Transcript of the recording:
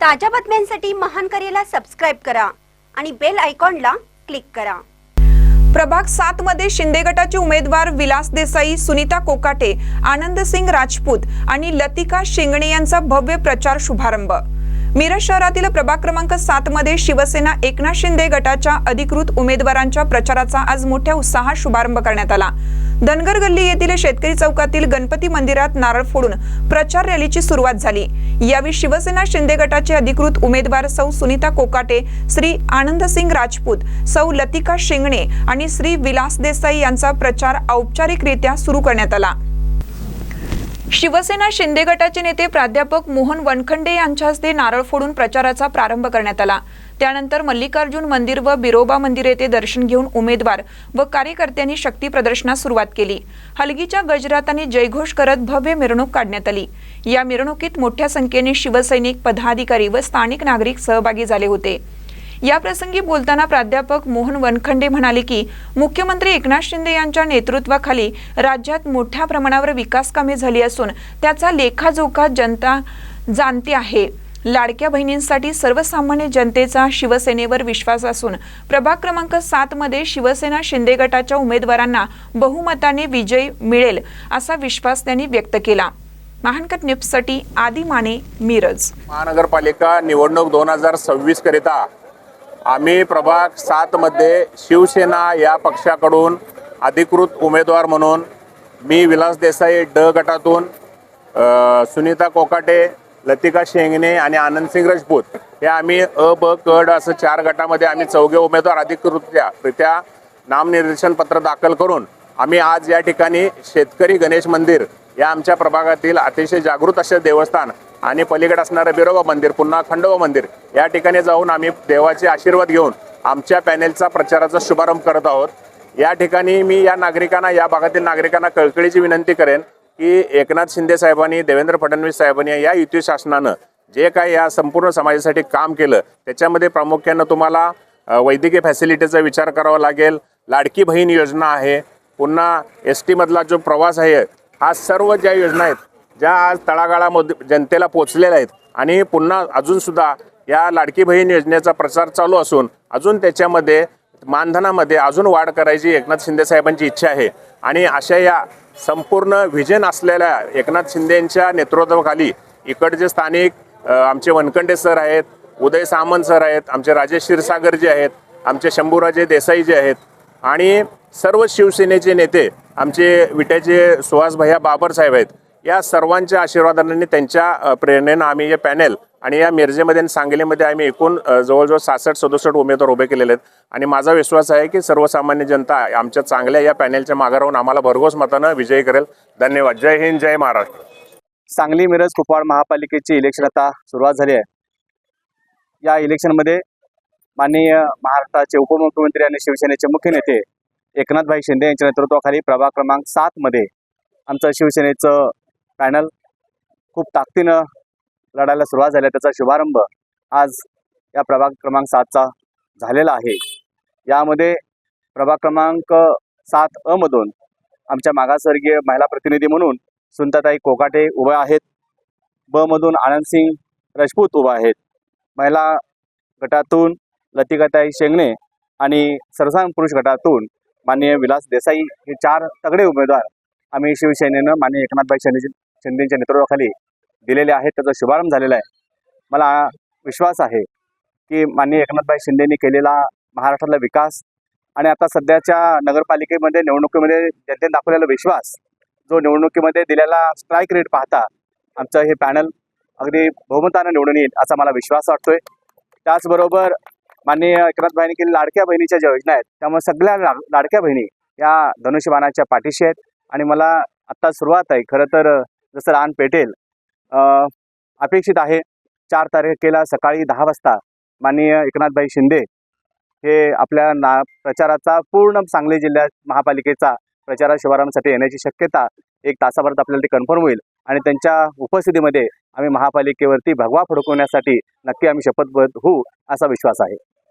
ताज्या बातम्यांसाठी महान करेला सबस्क्राईब करा आणि बेल आयकॉनला क्लिक करा. प्रभाग सात मध्ये शिंदे गटाचे उमेदवार विलास देसाई सुनीता कोकाटे आनंद सिंग राजपूत आणि लतिका शिंगणे यांचा भव्य प्रचार शुभारंभ. मिरज शहरातील प्रभाग क्रमांक सात मध्ये शिवसेना एकनाथ शिंदे गटाच्या अधिकृत उमेदवारांच्या प्रचाराचा आज मोठ्या उत्साहात शुभारंभ करण्यात आला. धनगर गल्ली येथील शेतकरी चौकातील गणपती मंदिरात नारळ फोडून प्रचार रॅलीची सुरुवात झाली. यावेळी शिवसेना शिंदे गटाचे अधिकृत उमेदवार सौ सुनीता कोकाटे श्री आनंद सिंग राजपूत सौ लतिका शिंगणे आणि श्री विलास देसाई यांचा प्रचार औपचारिकरित्या सुरू करण्यात आला. शिवसेना शिंदे गटाचे नेते प्राध्यापक मोहन वनखंडे यांच्या हस्ते नारळ फोडून प्रचाराचा प्रारंभ करण्यात आला. त्यानंतर मल्लिकार्जुन मंदिर व बिरोबा मंदिर येथे दर्शन घेऊन उमेदवार व कार्यकर्त्यांनी शक्ती प्रदर्शनास सुरुवात केली. हलगीच्या गजरात जयघोष करत भव्य मिरवणूक काढण्यात आली. या मिरवणुकीत मोठ्या संख्येने शिवसैनिक पदाधिकारी व स्थानिक नागरिक सहभागी झाले होते. याप्रसंगी बोलताना प्राध्यापक मोहन वनखंडे म्हणाले की मुख्यमंत्री एकनाथ शिंदे यांच्या नेतृत्वाखाली राज्यात मोठ्या प्रमाणावर विकास कामे झाली असून त्याचा लेखाजोखा जनता जाणते आहे. लाडक्या बहिणींसाठी सर्वसामान्य जनतेचा शिवसेनेवर विश्वास असून प्रभाग क्रमांक सात मध्ये शिवसेना शिंदे गटाच्या उमेदवारांना बहुमताने विजय मिळेल असा विश्वास त्यांनी व्यक्त केला. महानकट न्यूजसाठी आदी माने मिरज. महानगरपालिका निवडणूक दोन हजार सव्वीस करिता आम्ही प्रभाग सातमध्ये शिवसेना या पक्षाकडून अधिकृत उमेदवार म्हणून मी विलास देसाई ड गटातून सुनीता कोकाटे लतिका शेंगणे आणि आनंदसिंग राजपूत हे आम्ही अ ब कड असं चार गटामध्ये आम्ही चौघे उमेदवार अधिकृतरित्या नामनिर्देशन पत्र दाखल करून आम्ही आज या ठिकाणी शेतकरी गणेश मंदिर या आमच्या प्रभागातील अतिशय जागृत असे देवस्थान आणि पलीकडे असणारं बिरोबा मंदिर पुन्हा खंडोबा मंदिर या ठिकाणी जाऊन आम्ही देवाचे आशीर्वाद घेऊन आमच्या पॅनेलचा प्रचाराचा शुभारंभ करत आहोत. या ठिकाणी मी या नागरिकांना या भागातील नागरिकांना कळकळीची विनंती करेन की एकनाथ शिंदे साहेबांनी देवेंद्र फडणवीस साहेबांनी या युती शासनानं जे काही या संपूर्ण समाजासाठी काम केलं त्याच्यामध्ये प्रामुख्यानं तुम्हाला वैद्यकीय फॅसिलिटीचा विचार करावा लागेल. लाडकी बहीण योजना आहे. पुन्हा एस टीमधला जो प्रवास आहे आज सर्व ज्या योजना आहेत ज्या आज तळागाळामध्ये जनतेला पोचलेल्या आहेत आणि पुन्हा अजूनसुद्धा या लाडकी बहीण योजनेचा प्रचार चालू असून अजून त्याच्यामध्ये मानधनामध्ये अजून वाढ करायची एकनाथ शिंदे साहेबांची इच्छा आहे. आणि अशा या संपूर्ण व्हिजन असलेल्या एकनाथ शिंदेंच्या नेतृत्वाखाली इकडचे स्थानिक आमचे वनकंडे सर आहेत उदय सामंत सर आहेत आमचे राजेश क्षीरसागर जे आहेत आमचे शंभूराजे देसाई जे आहेत आणि सर्व शिवसेनेचे नेते आमचे विट्याचे सुहास भैया बाबर साहेब आहेत या सर्वांच्या आशीर्वादाने त्यांच्या प्रेरणेनं आम्ही हे पॅनेल आणि या मिरजेमध्ये आणि सांगलीमध्ये आम्ही एकूण जवळजवळ सहासष्ट सदुसष्ट उमेदवार उभे केलेले आहेत. आणि माझा विश्वास आहे की सर्वसामान्य जनता आमच्या चांगल्या या पॅनेलच्या मागे राहून आम्हाला भरघोस मतानं विजयी करेल. धन्यवाद. जय हिंद जय महाराष्ट्र. सांगली मिरज कुपवाड महापालिकेची इलेक्शन आता सुरुवात झाली आहे. या इलेक्शनमध्ये माननीय महाराष्ट्राचे उपमुख्यमंत्री आणि शिवसेनेचे मुख्य नेते एकनाथभाई शिंदे यांच्या नेतृत्वाखाली प्रभाग क्रमांक सातमध्ये आमचं शिवसेनेचं पॅनल खूप ताकदीनं लढायला सुरुवात झाली. आहे त्याचा शुभारंभ आज या प्रभाग क्रमांक सातचा झालेला आहे. यामध्ये प्रभाग क्रमांक सात अमधून आमच्या मागासवर्गीय महिला प्रतिनिधी म्हणून सुंताताई कोकाटे उभ्या आहेत. ब मधून आनंदसिंग राजपूत उभा आहेत. महिला गटातून लतिकाताई शेंगणे आणि सरसांग पुरुष गटातून माननीय विलास देसाई हे चार तगडे उमेदवार आम्ही शिवसेनेनं माननीय एकनाथभाई शिंदे शिंदेच्या नेतृत्वाखाली दिलेले आहेत. त्याचा शुभारंभ झालेला आहे. मला विश्वास आहे की माननीय एकनाथभाई शिंदेनी केलेला महाराष्ट्रातला विकास आणि आता सध्याच्या नगरपालिकेमध्ये निवडणुकीमध्ये जनतेने दाखवलेला विश्वास जो निवडणुकीमध्ये दिलेला स्ट्राईक रेट पाहता आमचं हे पॅनल अगदी बहुमतानं निवडून येईल असा मला विश्वास वाटतोय. त्याचबरोबर माननीय एकनाथभाईंनी केलेल्या लाडक्या बहिणीच्या ज्या योजना आहेत त्यामुळे सगळ्या ला- लाडक्या बहिणी या धनुष्यबाणाच्या पाठीशी आहेत. आणि मला आत्ता सुरुवात आहे. खरं तर जसं रान पेटेल अपेक्षित आहे चार तारखेला सकाळी दहा वाजता माननीय एकनाथभाई शिंदे हे आपल्या ना प्रचाराचा पूर्ण सांगली जिल्ह्यात महापालिकेचा प्रचारा शुभारंभासाठी येण्याची शक्यता एक तासाभरात आपल्याला ते कन्फर्म होईल. आणि त्यांच्या उपस्थितीमध्ये आम्ही महापालिकेवरती भगवा फडकवण्यासाठी नक्की आम्ही शपथबद्ध होऊ असा विश्वास आहे.